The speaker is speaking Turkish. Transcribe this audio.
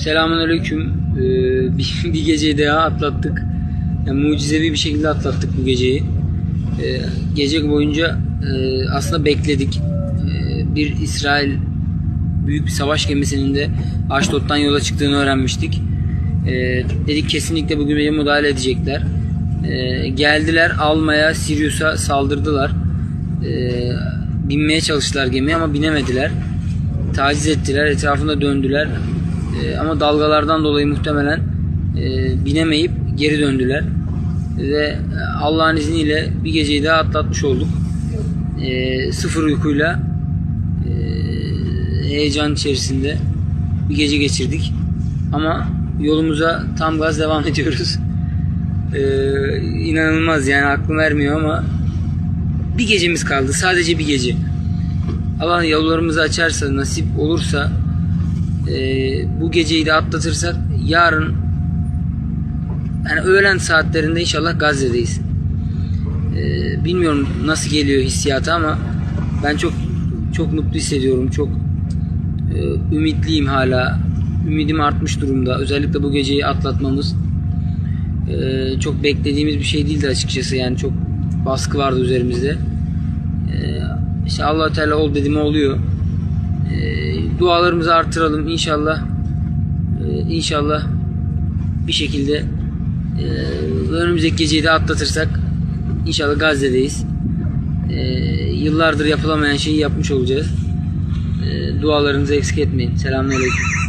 Selamünaleyküm. Ee, bir, bir geceyi daha atlattık. Yani mucizevi bir şekilde atlattık bu geceyi. Ee, gece boyunca e, aslında bekledik. Ee, bir İsrail büyük bir savaş gemisinin de Aşdod'dan yola çıktığını öğrenmiştik. Ee, dedik kesinlikle bugün gece müdahale edecekler. Ee, geldiler almaya Sirius'a saldırdılar. Ee, binmeye çalıştılar gemiye ama binemediler. Taciz ettiler, etrafında döndüler. Ee, ama dalgalardan dolayı muhtemelen e, binemeyip geri döndüler. Ve Allah'ın izniyle bir geceyi daha atlatmış olduk. Ee, sıfır uykuyla e, heyecan içerisinde bir gece geçirdik. Ama yolumuza tam gaz devam ediyoruz. Ee, inanılmaz yani aklım ermiyor ama bir gecemiz kaldı. Sadece bir gece. Allah yollarımızı açarsa, nasip olursa e, bu geceyi de atlatırsak yarın yani öğlen saatlerinde inşallah Gazze'deyiz. E, bilmiyorum nasıl geliyor hissiyatı ama ben çok çok mutlu hissediyorum. Çok e, ümitliyim hala. Ümidim artmış durumda. Özellikle bu geceyi atlatmamız çok beklediğimiz bir şey değildi açıkçası. Yani çok baskı vardı üzerimizde. E, işte allah Teala ol dedim oluyor. E, dualarımızı artıralım inşallah. E, inşallah bir şekilde e, önümüzdeki geceyi de atlatırsak inşallah Gazze'deyiz. E, yıllardır yapılamayan şeyi yapmış olacağız. Dualarınızı eksik etmeyin. Selamünaleyküm.